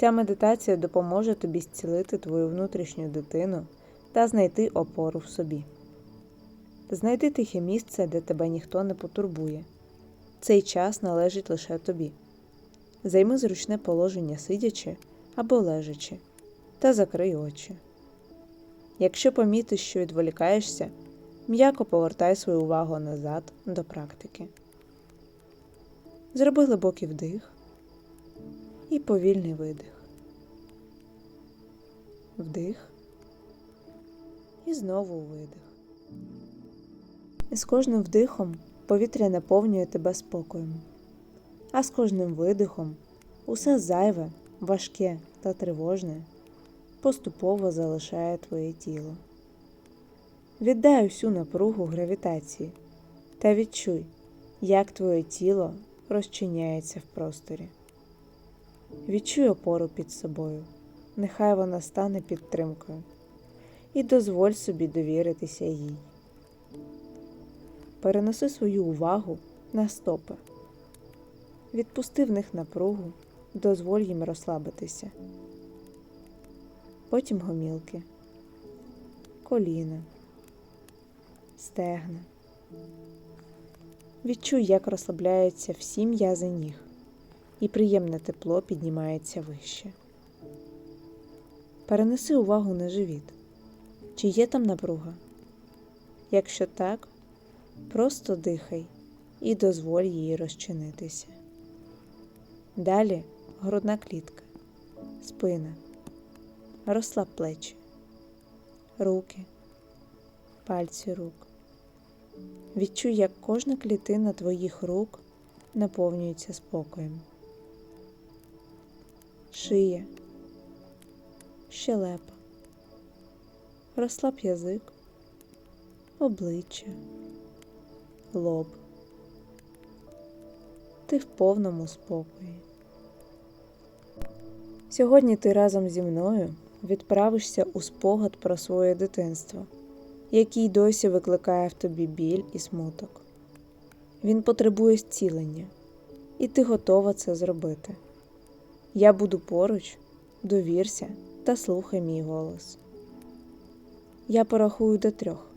Ця медитація допоможе тобі зцілити твою внутрішню дитину та знайти опору в собі. Знайди тихе місце, де тебе ніхто не потурбує. Цей час належить лише тобі. Займи зручне положення сидячи або лежачи, та закрий очі. Якщо помітиш, що відволікаєшся, м'яко повертай свою увагу назад до практики. Зроби глибокий вдих і повільний видих. Вдих і знову видих. І з кожним вдихом повітря наповнює тебе спокоєм, а з кожним видихом усе зайве, важке та тривожне поступово залишає твоє тіло. Віддай усю напругу гравітації та відчуй, як твоє тіло розчиняється в просторі. Відчуй опору під собою, нехай вона стане підтримкою, і дозволь собі довіритися їй. Перенеси свою увагу на стопи. Відпусти в них напругу, дозволь їм розслабитися. Потім гомілки, коліна, стегна. Відчуй, як розслабляються всі м'язи ніг, і приємне тепло піднімається вище. Перенеси увагу на живіт. Чи є там напруга? Якщо так, просто дихай і дозволь їй розчинитися. Далі грудна клітка, спина, розслаб плечі, руки, пальці рук. Відчуй, як кожна клітина твоїх рук наповнюється спокоєм. Шия, щелепа, розслаб язик, обличчя, лоб. Ти в повному спокої. Сьогодні ти разом зі мною відправишся у спогад про своє дитинство, який досі викликає в тобі біль і смуток. Він потребує зцілення, і ти готова це зробити. Я буду поруч, довірся та слухай мій голос. Я порахую до трьох.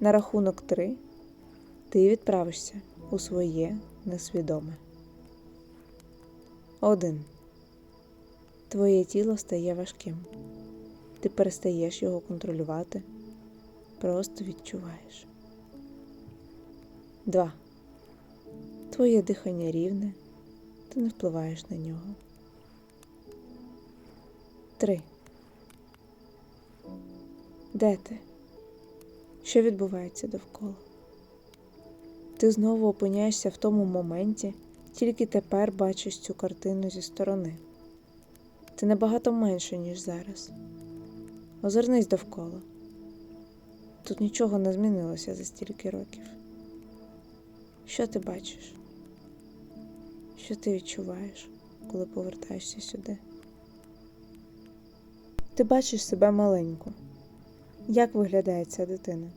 На рахунок три ти відправишся у своє несвідоме. Один. Твоє тіло стає важким. Ти перестаєш його контролювати. Просто відчуваєш. 2. Твоє дихання рівне. Ти не впливаєш на нього. 3. Де ти? Що відбувається довкола? Ти знову опиняєшся в тому моменті, тільки тепер бачиш цю картину зі сторони. Ти набагато менше, ніж зараз. Озирнись довкола. Тут нічого не змінилося за стільки років. Що ти бачиш? Що ти відчуваєш, коли повертаєшся сюди? Ти бачиш себе маленьку. Як виглядає ця дитина?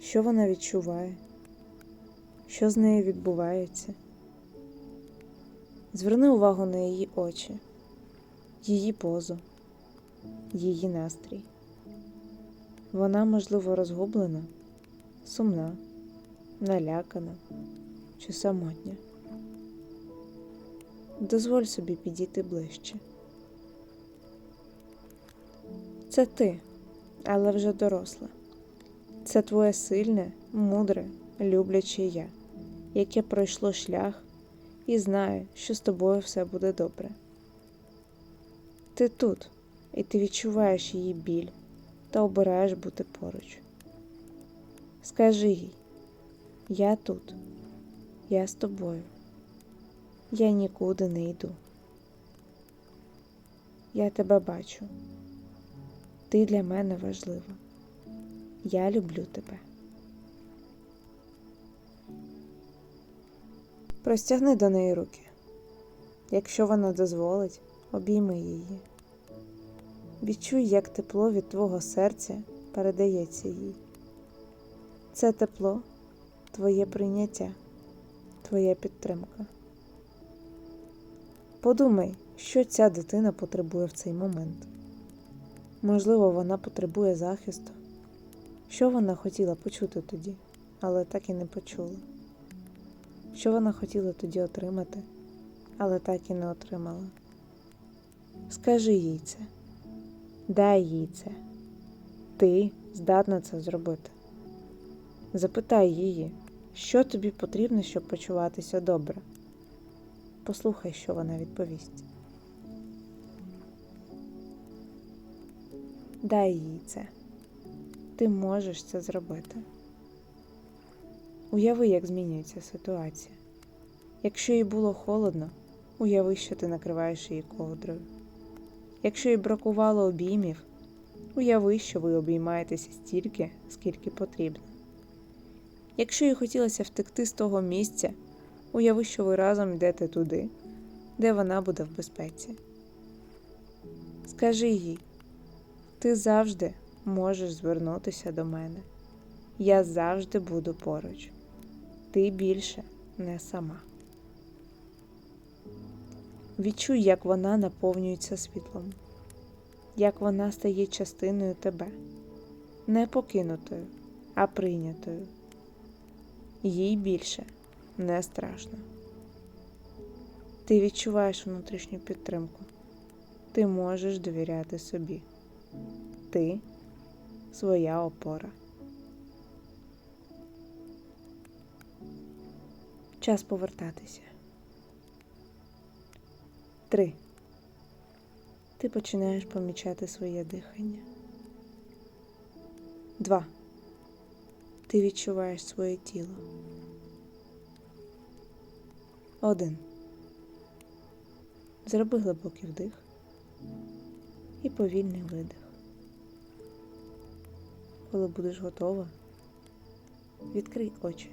Що вона відчуває? Що з нею відбувається? Зверни увагу на її очі, її позу, її настрій. Вона, можливо, розгублена, сумна, налякана чи самотня. Дозволь собі підійти ближче. Це ти, але вже доросла. Це твоє сильне, мудре, любляче я, яке пройшло шлях і знає, що з тобою все буде добре. Ти тут, і ти відчуваєш її біль та обираєш бути поруч. Скажи їй, я тут, я з тобою, я нікуди не йду. Я тебе бачу. Ти для мене важлива. Я люблю тебе. Простягни до неї руки. Якщо вона дозволить, обійми її. Відчуй, як тепло від твого серця передається їй. Це тепло твоє прийняття, твоя підтримка. Подумай, що ця дитина потребує в цей момент. Можливо, вона потребує захисту. Що вона хотіла почути тоді, але так і не почула. Що вона хотіла тоді отримати, але так і не отримала. Скажи їй це, дай їй це. Ти здатна це зробити. Запитай її, що тобі потрібно, щоб почуватися добре. Послухай, що вона відповість. Дай їй це. Ти можеш це зробити. Уяви, як змінюється ситуація. Якщо їй було холодно, уяви, що ти накриваєш її ковдрою. Якщо їй бракувало обіймів, уяви, що ви обіймаєтеся стільки, скільки потрібно. Якщо їй хотілося втекти з того місця, уяви, що ви разом йдете туди, де вона буде в безпеці. Скажи їй, ти завжди можеш звернутися до мене. Я завжди буду поруч. Ти більше не сама. Відчуй, як вона наповнюється світлом, як вона стає частиною тебе, не покинутою, а прийнятою. Їй більше не страшно. Ти відчуваєш внутрішню підтримку. Ти можеш довіряти собі. Ти своя опора. Час повертатися. Три. Ти починаєш помічати своє дихання. Два. Ти відчуваєш своє тіло. Один. Зроби глибокий вдих і повільний видих. Коли будеш готова, відкрий очі.